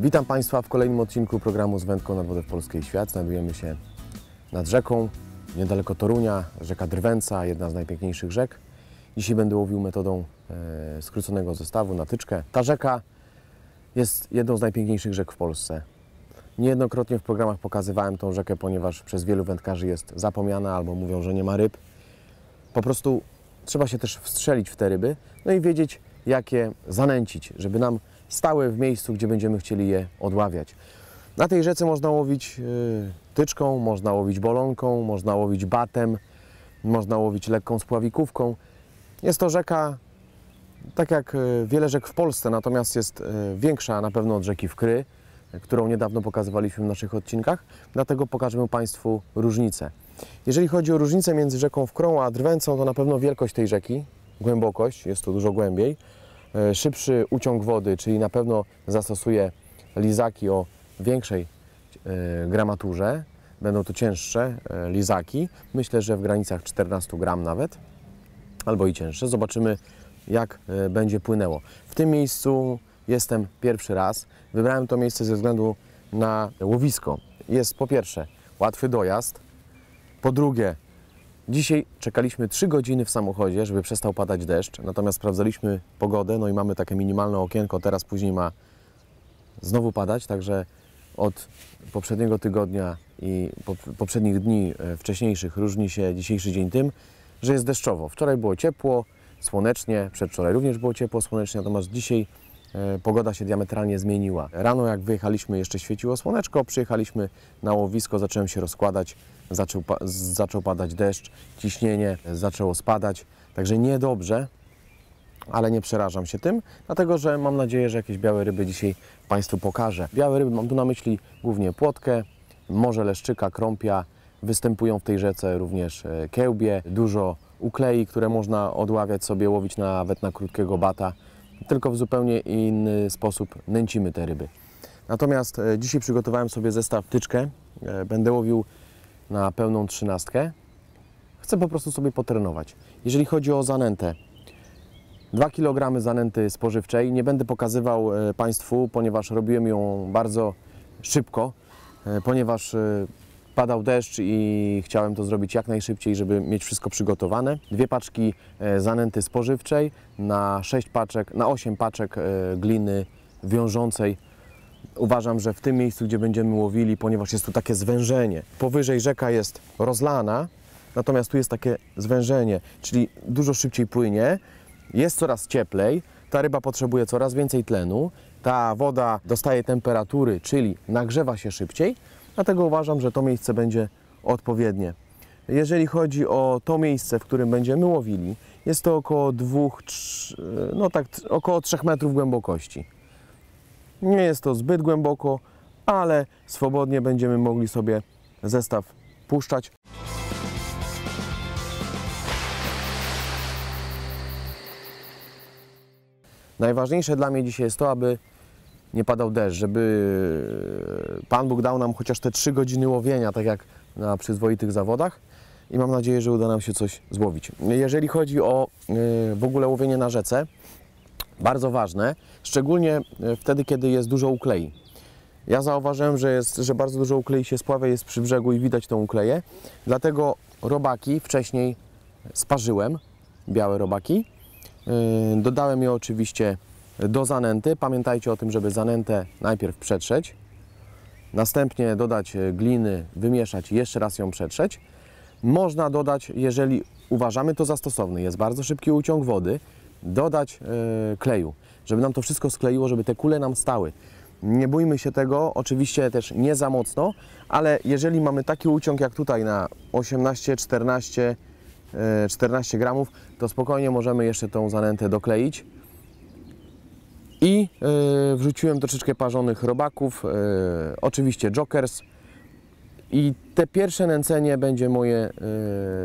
Witam Państwa w kolejnym odcinku programu z wędką nad wodę w Polskiej Świat. Znajdujemy się nad rzeką, niedaleko Torunia, rzeka Drwęca, jedna z najpiękniejszych rzek. Dzisiaj będę łowił metodą e, skróconego zestawu na tyczkę. Ta rzeka jest jedną z najpiękniejszych rzek w Polsce. Niejednokrotnie w programach pokazywałem tą rzekę, ponieważ przez wielu wędkarzy jest zapomniana albo mówią, że nie ma ryb. Po prostu trzeba się też wstrzelić w te ryby, no i wiedzieć, jak je zanęcić, żeby nam stały w miejscu, gdzie będziemy chcieli je odławiać. Na tej rzece można łowić y, tyczką, można łowić bolonką, można łowić batem, można łowić lekką spławikówką. Jest to rzeka, tak jak y, wiele rzek w Polsce, natomiast jest y, większa na pewno od rzeki Wkry, którą niedawno pokazywaliśmy w naszych odcinkach, dlatego pokażemy Państwu różnicę. Jeżeli chodzi o różnicę między rzeką Wkrą a Drwęcą, to na pewno wielkość tej rzeki, głębokość, jest to dużo głębiej, szybszy uciąg wody, czyli na pewno zastosuję lizaki o większej e, gramaturze, będą to cięższe e, lizaki, myślę, że w granicach 14 gram nawet, albo i cięższe. Zobaczymy, jak będzie płynęło. W tym miejscu jestem pierwszy raz. Wybrałem to miejsce ze względu na łowisko. Jest po pierwsze łatwy dojazd, po drugie dzisiaj czekaliśmy 3 godziny w samochodzie, żeby przestał padać deszcz, natomiast sprawdzaliśmy pogodę, no i mamy takie minimalne okienko, teraz później ma znowu padać, także od poprzedniego tygodnia i poprzednich dni e, wcześniejszych różni się dzisiejszy dzień tym, że jest deszczowo. Wczoraj było ciepło, słonecznie, przedwczoraj również było ciepło, słonecznie, natomiast dzisiaj pogoda się diametralnie zmieniła. Rano jak wyjechaliśmy jeszcze świeciło słoneczko, przyjechaliśmy na łowisko, zacząłem się rozkładać, zaczął, zaczął padać deszcz, ciśnienie zaczęło spadać, także niedobrze, ale nie przerażam się tym, dlatego że mam nadzieję, że jakieś białe ryby dzisiaj Państwu pokażę. Białe ryby mam tu na myśli głównie płotkę, morze leszczyka, krąpia, występują w tej rzece również e, kiełbie, dużo uklei, które można odławiać sobie, łowić nawet na krótkiego bata tylko w zupełnie inny sposób nęcimy te ryby. Natomiast e, dzisiaj przygotowałem sobie zestaw tyczkę. E, będę łowił na pełną trzynastkę. Chcę po prostu sobie potrenować. Jeżeli chodzi o zanętę, 2 kg zanęty spożywczej. Nie będę pokazywał e, Państwu, ponieważ robiłem ją bardzo szybko, ponieważ padał deszcz i chciałem to zrobić jak najszybciej, żeby mieć wszystko przygotowane. Dwie paczki e, zanęty spożywczej na 6 paczek, na 8 paczek e, gliny wiążącej. Uważam, że w tym miejscu, gdzie będziemy łowili, ponieważ jest tu takie zwężenie, powyżej rzeka jest rozlana, natomiast tu jest takie zwężenie, czyli dużo szybciej płynie, jest coraz cieplej, ta ryba potrzebuje coraz więcej tlenu, ta woda dostaje temperatury, czyli nagrzewa się szybciej, Dlatego uważam, że to miejsce będzie odpowiednie. Jeżeli chodzi o to miejsce, w którym będziemy łowili, jest to około 2, no tak, około 3 metrów głębokości. Nie jest to zbyt głęboko, ale swobodnie będziemy mogli sobie zestaw puszczać. Najważniejsze dla mnie dzisiaj jest to, aby nie padał deszcz, żeby Pan Bóg dał nam chociaż te trzy godziny łowienia, tak jak na przyzwoitych zawodach i mam nadzieję, że uda nam się coś złowić. Jeżeli chodzi o y, w ogóle łowienie na rzece, bardzo ważne, szczególnie y, wtedy, kiedy jest dużo uklei. Ja zauważyłem, że, jest, że bardzo dużo uklei się spławia, jest przy brzegu i widać tą ukleję, dlatego robaki wcześniej sparzyłem, białe robaki. Y, dodałem je oczywiście do zanęty. Pamiętajcie o tym, żeby zanętę najpierw przetrzeć, następnie dodać e, gliny, wymieszać jeszcze raz ją przetrzeć. Można dodać, jeżeli uważamy to za stosowny, jest bardzo szybki uciąg wody, dodać yy, kleju, żeby nam to wszystko skleiło, żeby te kule nam stały. Nie bójmy się tego, oczywiście też nie za mocno, ale jeżeli mamy taki uciąg jak tutaj na 18, 14, 14 gramów, to spokojnie możemy jeszcze tą zanętę dokleić i y, wrzuciłem troszeczkę parzonych robaków, y, oczywiście jokers. I te pierwsze nęcenie będzie moje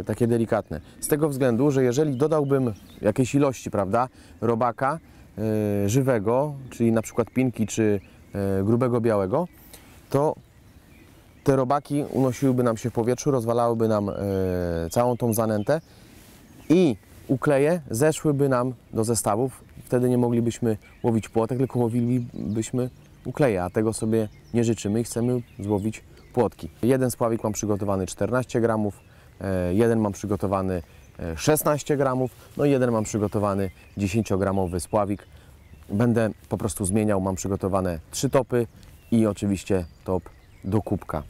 y, takie delikatne. Z tego względu, że jeżeli dodałbym jakieś ilości, prawda, robaka żywego, czyli na przykład pinki czy grubego białego, to te robaki unosiłyby nam się w powietrzu, rozwalałyby nam całą tą zanętę i ukleje zeszłyby nam do zestawów. Wtedy nie moglibyśmy łowić płotek, tylko łowilibyśmy ukleje, a tego sobie nie życzymy i chcemy złowić płotki. Jeden spławik mam przygotowany 14 gramów, e, jeden mam przygotowany e, 16 gramów, no i jeden mam przygotowany 10-gramowy spławik. Będę po prostu zmieniał, mam przygotowane trzy topy i oczywiście top do kubka.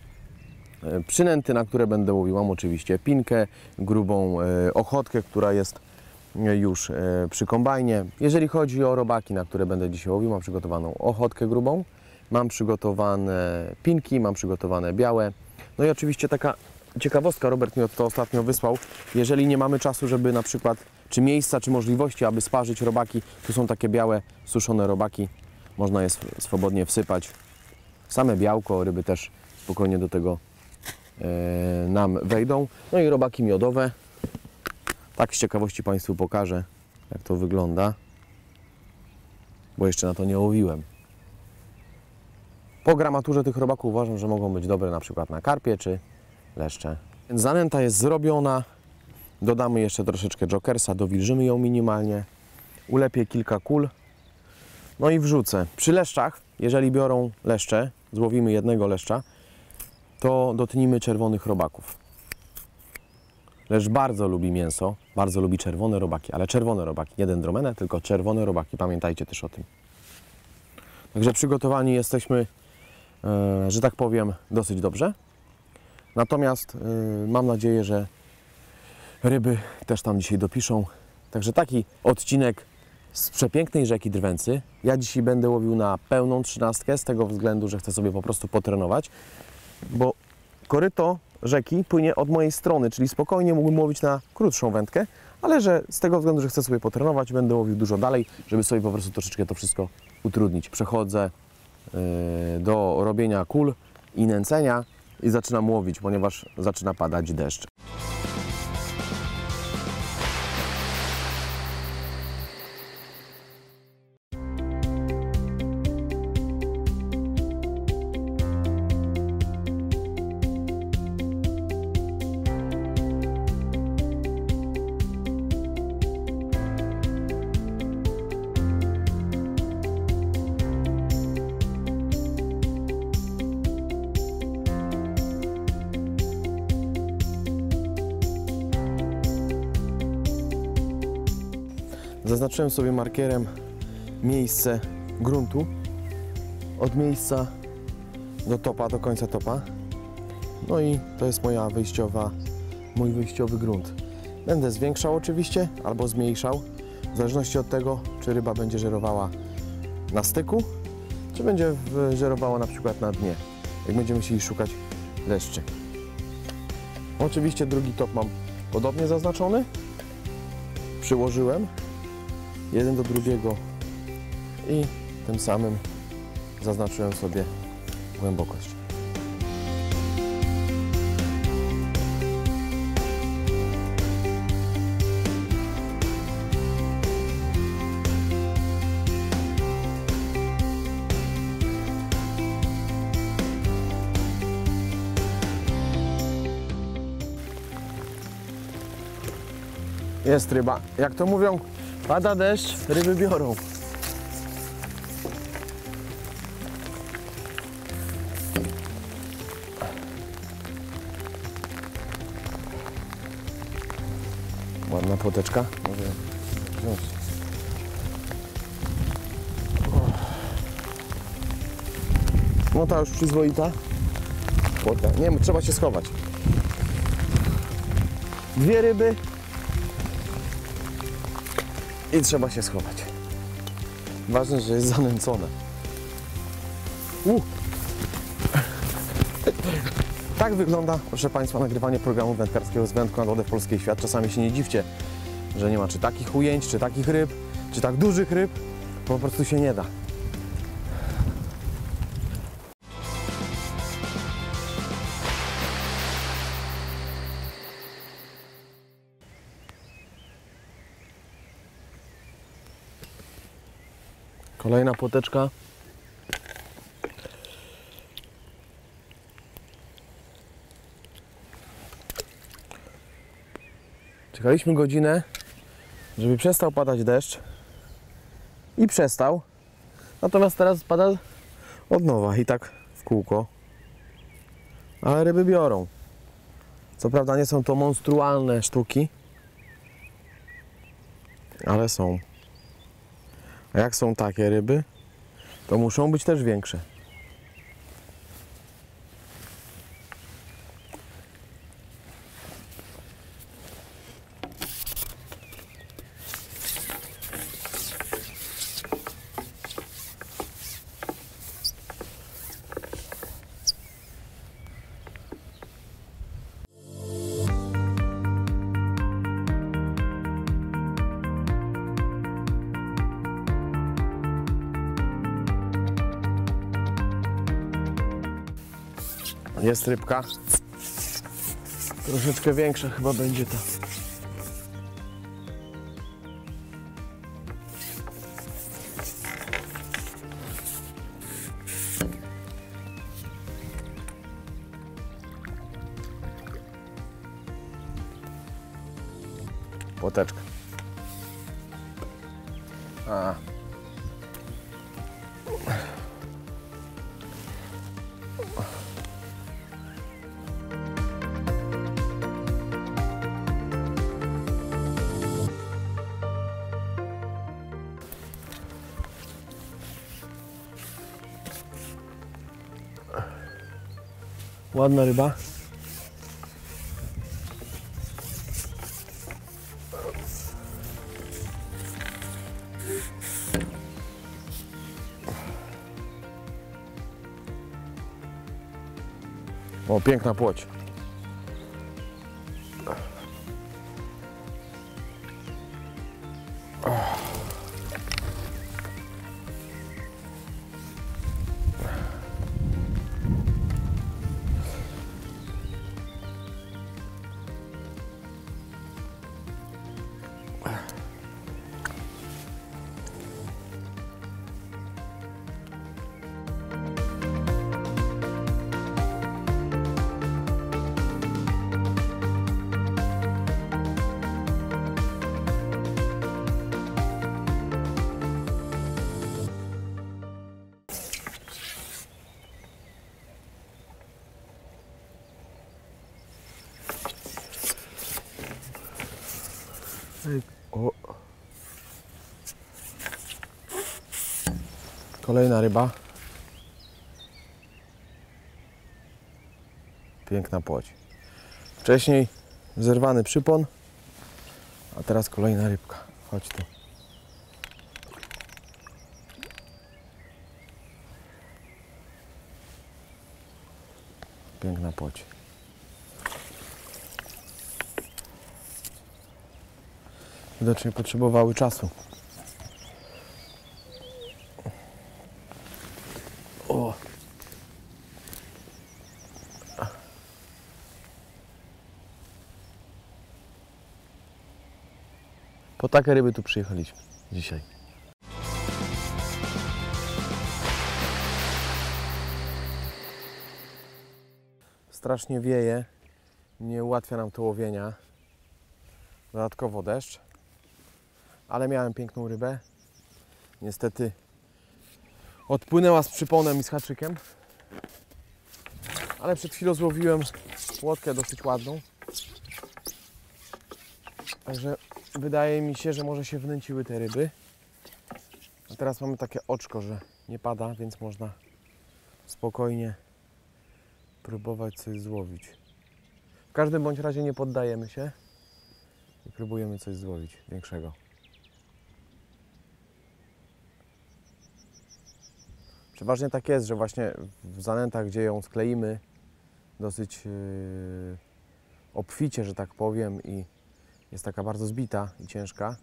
E, Przynęty, na które będę łowił, mam oczywiście pinkę, grubą e, ochotkę, która jest e, już e, przy kombajnie. Jeżeli chodzi o robaki, na które będę dzisiaj łowił, mam przygotowaną ochotkę grubą, mam przygotowane pinki, mam przygotowane białe. No i oczywiście taka ciekawostka, Robert mi to ostatnio wysłał. Jeżeli nie mamy czasu, żeby na przykład, czy miejsca, czy możliwości, aby sparzyć robaki, tu są takie białe, suszone robaki, można je sw- swobodnie wsypać. Same białko, ryby też spokojnie do tego e, nam wejdą. No i robaki miodowe. Tak z ciekawości Państwu pokażę, jak to wygląda, bo jeszcze na to nie łowiłem. Po gramaturze tych robaków uważam, że mogą być dobre na przykład na karpie czy leszcze. Więc zanęta jest zrobiona. Dodamy jeszcze troszeczkę jokersa, dowilżymy ją minimalnie. Ulepię kilka kul. No i wrzucę. Przy leszczach, jeżeli biorą leszcze, złowimy jednego leszcza, to dotnijmy czerwonych robaków. Lecz bardzo lubi mięso, bardzo lubi czerwone robaki, ale czerwone robaki, nie dendromene, tylko czerwone robaki. Pamiętajcie też o tym. Także przygotowani jesteśmy, e, że tak powiem, dosyć dobrze. Natomiast e, mam nadzieję, że ryby też tam dzisiaj dopiszą. Także taki odcinek z przepięknej rzeki Drwęcy. Ja dzisiaj będę łowił na pełną trzynastkę z tego względu, że chcę sobie po prostu potrenować, bo koryto rzeki płynie od mojej strony, czyli spokojnie mógłbym łowić na krótszą wędkę, ale że z tego względu, że chcę sobie potrenować, będę łowił dużo dalej, żeby sobie po prostu troszeczkę to wszystko utrudnić. Przechodzę yy, do robienia kul i nęcenia i zaczynam łowić, ponieważ zaczyna padać deszcz. Zaznaczyłem sobie markerem miejsce gruntu od miejsca do topa, do końca topa. No i to jest moja wyjściowa, mój wyjściowy grunt. Będę zwiększał oczywiście albo zmniejszał, w zależności od tego, czy ryba będzie żerowała na styku, czy będzie żerowała na przykład na dnie, jak będziemy chcieli szukać leszczy. Oczywiście drugi top mam podobnie zaznaczony. Przyłożyłem jeden do drugiego i tym samym zaznaczyłem sobie głębokość. Jest ryba. Jak to mówią, pada deszcz, ryby biorą. Ładna płoteczka. Może wziąć. No ta już przyzwoita. Płota. Nie trzeba się schować. Dwie ryby, i trzeba się schować. Ważne, że jest zanęcone. U. Tak wygląda, proszę Państwa, nagrywanie programu wędkarskiego z wędką na wodę w Polskiej Świat. Czasami się nie dziwcie, że nie ma czy takich ujęć, czy takich ryb, czy tak dużych ryb. Po prostu się nie da. Kolejna płoteczka. Czekaliśmy godzinę, żeby przestał padać deszcz. I przestał. Natomiast teraz pada Od nowa i tak w kółko. Ale ryby biorą. Co prawda nie są to monstrualne sztuki, ale są. A jak są takie ryby, to muszą być też większe. Jest rybka. Troszeczkę większa chyba będzie ta. Płoteczka. A. Ładna ryba. O, piękna płoć. Kolejna ryba. Piękna płoć. Wcześniej zerwany przypon, a teraz kolejna rybka. Chodź tu. Piękna płoć. Widocznie potrzebowały czasu. Takie ryby tu przyjechaliśmy dzisiaj. Strasznie wieje, nie ułatwia nam to łowienia. Dodatkowo deszcz ale miałem piękną rybę. Niestety odpłynęła z przyponem i z haczykiem. Ale przed chwilą złowiłem łotkę dosyć ładną. Także wydaje mi się, że może się wnęciły te ryby. A teraz mamy takie oczko, że nie pada, więc można spokojnie próbować coś złowić. W każdym bądź razie nie poddajemy się i próbujemy coś złowić większego. Przeważnie tak jest, że właśnie w zanętach, gdzie ją skleimy dosyć yy, obficie, że tak powiem, i jest taka bardzo zbita i ciężka,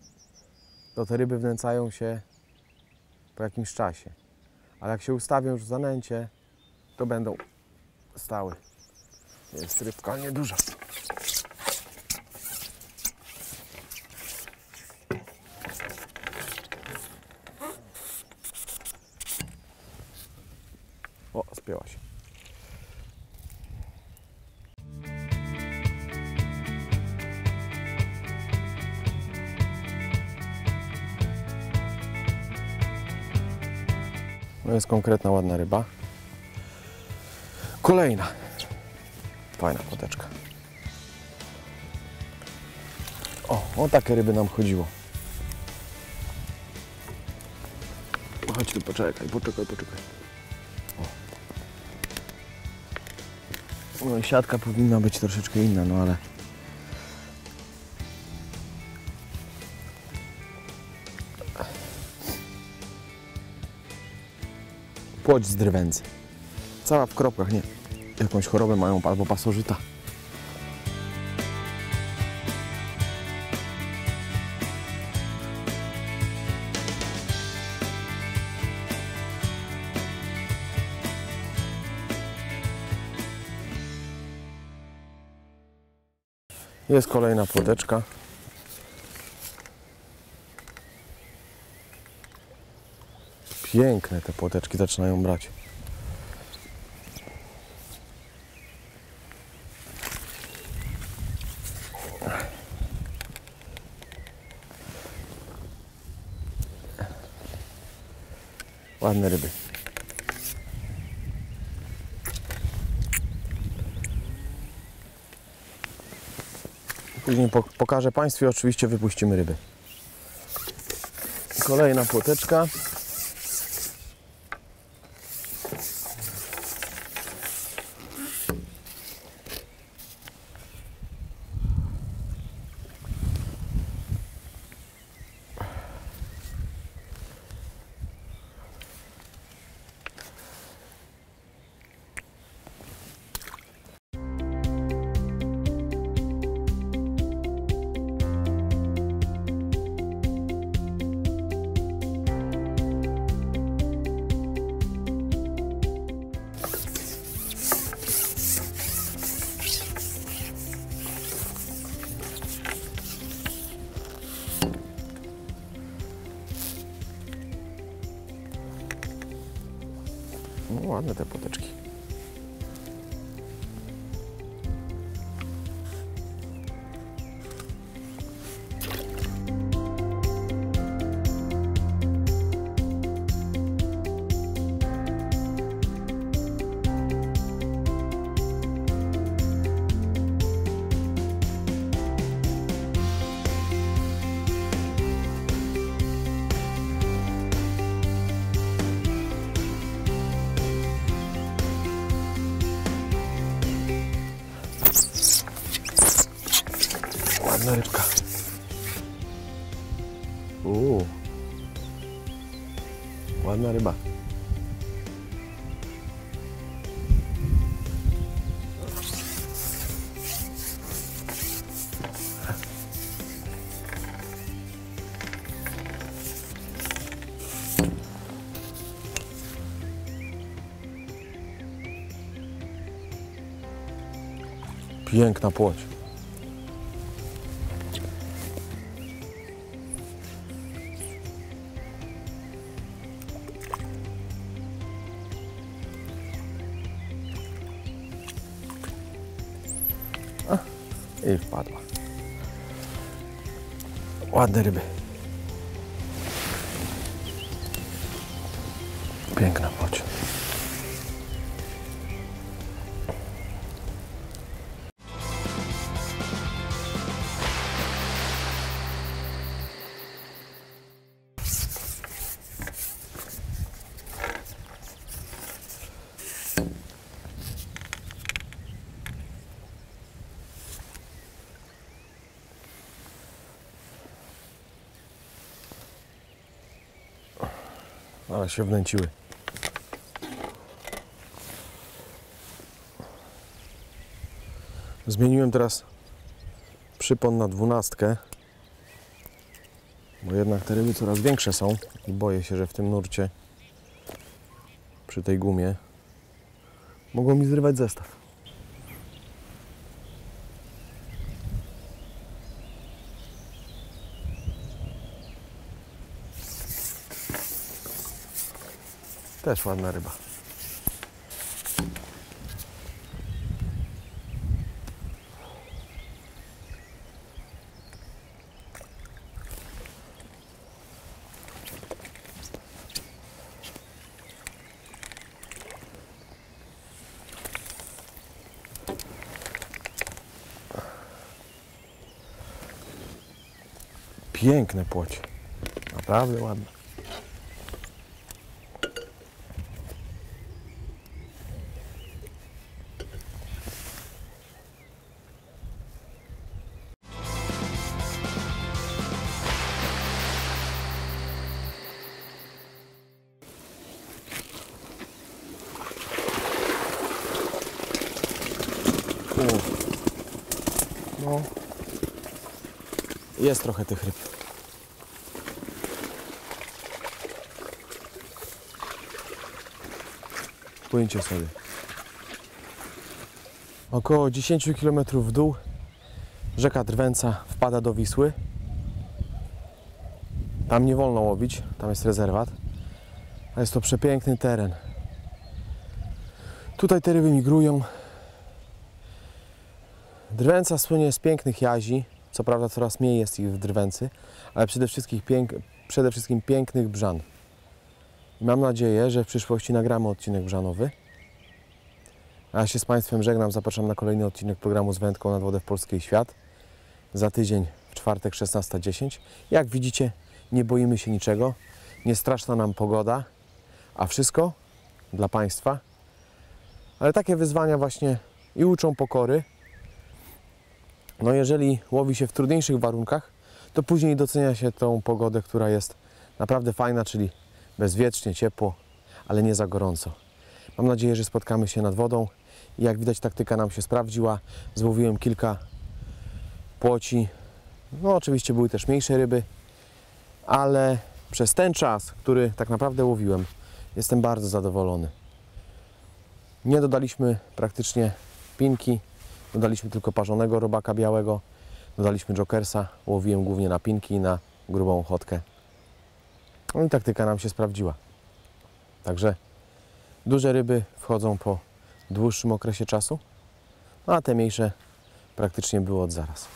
to te ryby wnęcają się po jakimś czasie. Ale jak się ustawią już w zanęcie, to będą stały. Jest rybka nieduża. Jest konkretna, ładna ryba. Kolejna. Fajna poteczka. O, o takie ryby nam chodziło. Chodź tu, poczekaj, poczekaj, poczekaj. O. No i siatka powinna być troszeczkę inna, no ale... Płoć z drwęcy. Cała w kropkach, nie. Jakąś chorobę mają albo pasożyta. Jest kolejna płoteczka. Piękne te płoteczki zaczynają brać. Ładne ryby. Później po, pokażę Państwu i oczywiście wypuścimy ryby. Kolejna płoteczka. Ładne te płoteczki. Piękna płoć. I wpadła. Ładne ryby. Ale się wnęciły. Zmieniłem teraz przypon na dwunastkę, bo jednak te ryby coraz większe są i boję się, że w tym nurcie przy tej gumie mogą mi zrywać zestaw. Też ładna ryba. piękne płocie. Naprawdę ładne. U. No. Jest trochę tych ryb. Płyńcie sobie. Około 10 km w dół rzeka Drwęca wpada do Wisły. Tam nie wolno łowić, tam jest rezerwat. A jest to przepiękny teren. Tutaj te ryby migrują. Drwęca słynie z pięknych jazi. Co prawda coraz mniej jest ich w Drwęcy, ale przede wszystkim, pięk, przede wszystkim pięknych brzan. I mam nadzieję, że w przyszłości nagramy odcinek brzanowy. A ja się z Państwem żegnam, zapraszam na kolejny odcinek programu z wędką nad wodę w Polskiej Świat. Za tydzień w czwartek 16.10. Jak widzicie, nie boimy się niczego. Nie straszna nam pogoda, a wszystko dla Państwa. Ale takie wyzwania właśnie i uczą pokory. No jeżeli łowi się w trudniejszych warunkach, to później docenia się tą pogodę, która jest naprawdę fajna, czyli bezwiecznie, ciepło, ale nie za gorąco. Mam nadzieję, że spotkamy się nad wodą. Jak widać, taktyka nam się sprawdziła. Złowiłem kilka płoci. No, oczywiście były też mniejsze ryby, ale przez ten czas, który tak naprawdę łowiłem, jestem bardzo zadowolony. Nie dodaliśmy praktycznie pinki, dodaliśmy tylko parzonego robaka białego, dodaliśmy jokersa, łowiłem głównie na pinki i na grubą ochotkę. No i taktyka nam się sprawdziła. Także duże ryby wchodzą po dłuższym okresie czasu, a te mniejsze praktycznie było od zaraz.